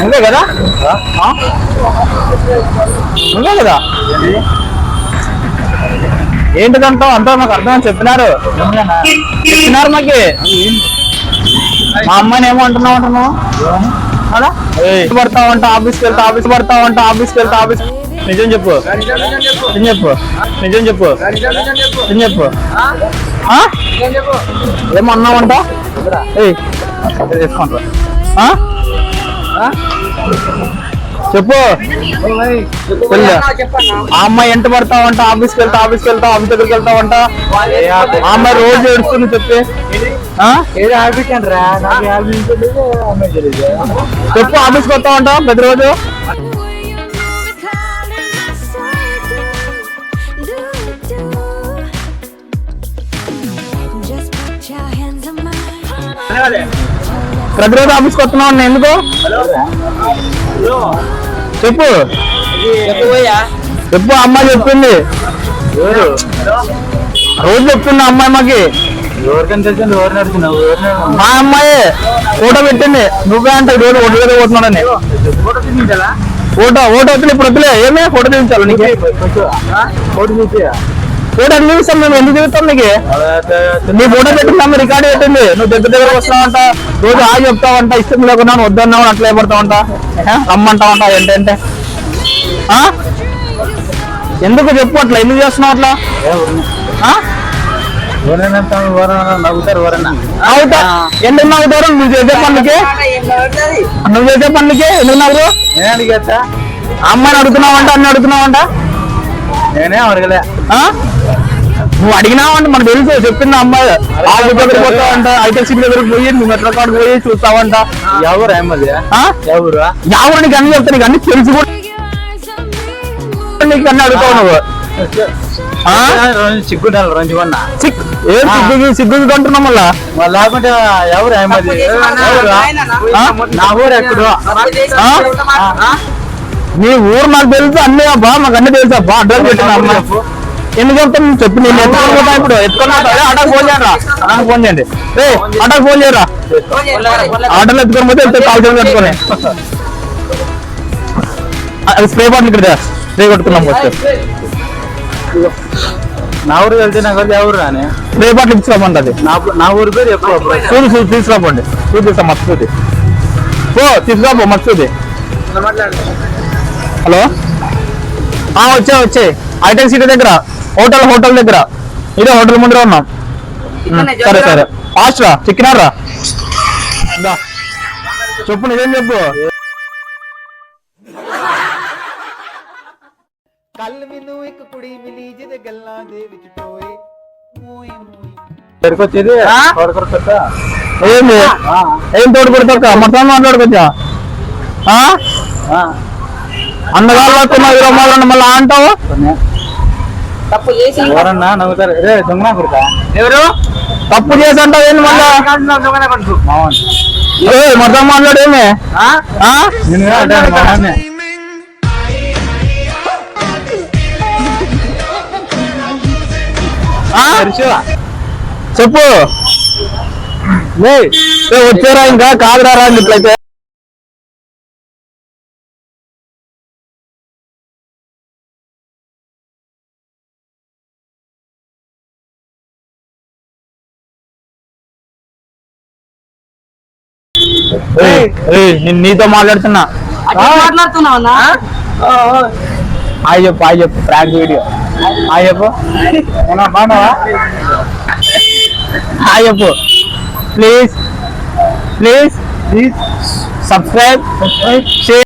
నువ్వే కదా? నువ్వే కదా? ఏంటిదంటావు అంతా నాకు అర్థం చెప్పినారు. చెప్పినారు మాకి. మా అమ్మాయిని ఏమో అంటున్నావు అంటున్నావు? అలా పడతావు అంట ఆఫీస్కి వెళ్తా ఆఫీస్ పడతావు అంట ఆఫీస్కి వెళ్తా ఆఫీస్. నిజం చెప్పు. నిజం చెప్పు. నిజం చెప్పు. నిజం చెప్పు? ఏమన్నావంట ఏయ్ తీసుకుంటా? చెప్పు. ఆ అమ్మాయి ఎంట పడతావంట? ఆఫీస్కి వెళ్తా ఆఫీస్కి వెళ్తా ఆఫీస్ దగ్గరికి వెళ్తావంట? ఆ అమ్మాయి రోజు ఏడుస్తుంది చెప్పి. చెప్పు ఆఫీస్కి వస్తావంట ప్రతి ప్రతిరోజు ఆఫీస్కి వస్తున్నావు అన్న ఎందుకు? చెప్పు. చెప్పు అమ్మాయి చెప్పింది. ఎవరు? రోజు చెప్తుంది ఆ అమ్మాయి మాకి. మా అమ్మాయి ఫోటో పెట్టింది. నువ్వే అంటే రోజు ఒడ్డు దగ్గర పోతున్నాడని. ఫోటో ఫోటో ఫోటో వద్దులే ఇప్పుడు వద్దులే ఏమే? ఫోటో తీయించాలి నీకు? ఫోటో చూపియా ఫోటో ఎందుకు తీస్తాం మేము ఎందుకు తీస్తాం నీకు? నీ ఫోటో పెట్టింది రికార్డు పెట్టింది. నువ్వు దగ్గర దగ్గర వస్తావంట రోజు ఆ చెప్తావంట ఇష్టం లేకుండా వద్దన్నావు అట్లా పడతావంట. రమ్మంటావంట ఏంటంటే? ఎందుకు చెప్పు అట్లా ఎందుకు చేస్తున్నావు అట్లా? ఎందుకు నవ్వుతారు? నువ్వు చేసే పనులకి? నువ్వు చేసే పనులకి ఎందుకు నవ్వు నేను అడిగేస్తా అమ్మాయిని అడుగుతున్నావంట అన్ని అడుగుతున్నావంట? నేనే అడగలే. నువ్వు అడిగినావంట మనకు తెలుసు చెప్పింది అమ్మాయి ఆఫీస్ దగ్గరికి పోతావంట అయితే సీట్ దగ్గరికి పోయి నువ్వు మెట్రో కార్డు పోయి చూస్తావంట. ఎవరు అమ్మది ఆ? ఎవరు? ఎవరు నీకు అన్ని చెప్తా నీకు అన్ని తెలుసు కూడా. నీకు అన్ని అడుగుతావు నువ్వు. ఆ? చిక్కుంటాను రంజు అన్న సిగ్ ఏ సిగ్గు సిగ్గు అంటున్నావు మళ్ళా? మరి లేకుంటే ఎవరు అమ్మది ఆ? నా ఊరు ఎక్కడు. ఆ? నీ ఊరు నాకు తెలుసు అన్నీ అబ్బా మాకు అన్ని తెలుసు అబ్బా. అడ్రస్ పెట్టిన అమ్మాయి ఎందుకు నువ్వు చెప్పు నేను ఇప్పుడు? ఎత్తుకొని పోతా. ఏ, ఆటోకి ఫోన్ చేయరా ఆటోకి ఫోన్ చేయండి. రే ఆటోకి ఫోన్ చేయరా? ఆటోలో ఎత్తుకొని పోతే వెళ్తే కాల్ చేసి పెట్టుకొని అది స్ప్రే బాటిల్ ఇక్కడ. స్ప్రే కొట్టుకున్నాం ఫస్ట్. నా ఊరు వెళ్తే నాకు అది ఎవరు రాని? స్ప్రే బాటిల్ ఇచ్చుకోమంటది నా నా ఊరు పేరు ఎప్పుడు చూడు చూడు తీసుకురాపోండి. చూడు తీసా మస్తు ఓ తీసుకురాపో మస్తు హలో? ఆ వచ్చే వచ్చే. ఐటెం సిటీ దగ్గర. హోటల్ హోటల్ దగ్గర. ఇదే హోటల్ ముందర ఉన్నాం. సరే సరే. ఫాస్ట్ రా చిక్కినారా. చెప్పు నిజం చెప్పు? ఏం తోడు కొడతా మొత్తం మూడు మళ్ళీ అంటావు? కొన్ని. ఎవరన్నా నవ్వుతారు. రే దొంగనా కొడుకా? ఎవరు? తప్పు చేసి అంటావు ఏంది మళ్ళా? మావన్. ఏ మొత్తం మాట్లాడేమే ఆ? నేను అంటాను చెప్పు. వచ్చారా ఇంకా? కాదురా రా ఇట్లయితే. నేను నీతో మాట్లాడుతున్నా. మాట్లాడుతున్నావునా హాయ్ చెప్పు హాయ్ చెప్పు ప్రాంక్ వీడియో. హాయ్ చెప్పు. ఏమన్నా బాగున్నావా? హాయ్ చెప్పు. Please please please subscribe. Share.